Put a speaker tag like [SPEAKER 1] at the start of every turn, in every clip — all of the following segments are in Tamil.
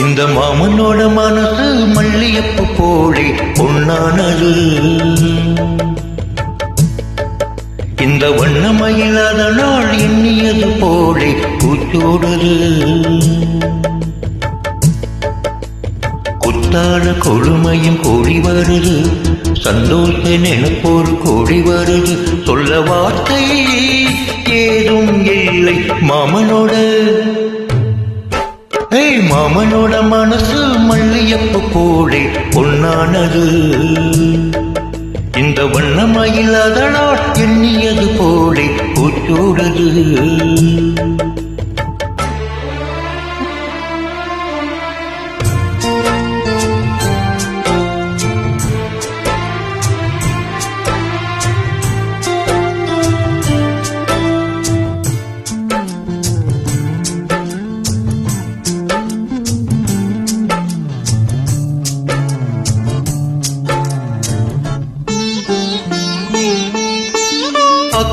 [SPEAKER 1] இந்த மாமனோட மனசு மல்லியப்பு போலே பொன்னானது. இந்த வண்ணமயிலாத நாள் எண்ணியது போலே கூச்சோடுது குத்தாழ கொழுமையும் கூடி வருது. சந்தோஷ நினைப்போர் கூடி வருது. சொல்ல வார்த்தை ஏதும் இல்லை மாமனோட. மாமனோட மனசு மல்லியப்பு போலே பொன்னானது. இந்த வண்ணமயிலாத நாள் எண்ணியது போலே கூச்சோடுது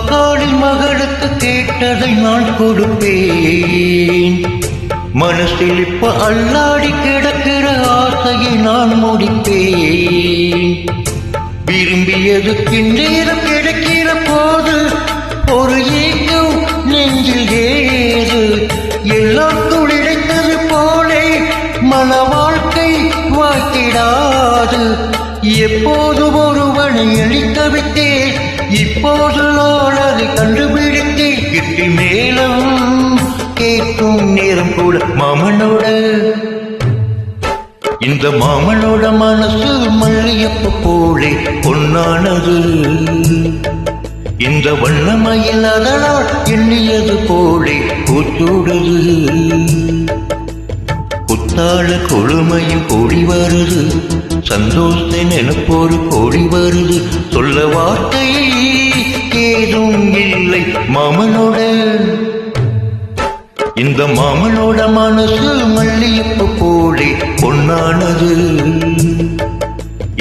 [SPEAKER 1] அக்காளின் மகளுக்கு கேட்டதை நான் கொடுப்பேன். மனசில் இப்ப அல்லாடி கிடக்கிற ஆசையை நான் முடிப்பேன். விரும்பியது நேரம் கிடைக்கிற போது ஒரு ஏக்கம் நெஞ்சில் ஏது எல்லாம் துளிடைத்தது போலே மன வாழ்க்கை வாக்கிடாது எப்போது ஒருவனை அழித்து விட்டேன் இப்போது நான் அதை கிட்டி மேலும் கேட்கும் நேரம் கூட மாமனோட. இந்த மாமனோட மனசு மல்லியப்பு போலே பொன்னானது. இந்த வண்ணமையில் அதனால் எண்ணியது போலே கூச்சோடுது குத்தாழ கொழுமையும் கூடி சந்தோஷத்தை நினைப்போரு கோடி வருது. சொல்ல வார்த்தை ஏதும் இல்லை மாமனோட. இந்த மாமனோட மனசு மல்லியப்பு போலே பொன்னானது.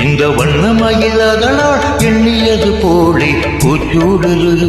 [SPEAKER 1] இந்த வண்ணமயில் அதனால் எண்ணியது போலே பூச்சூடுது.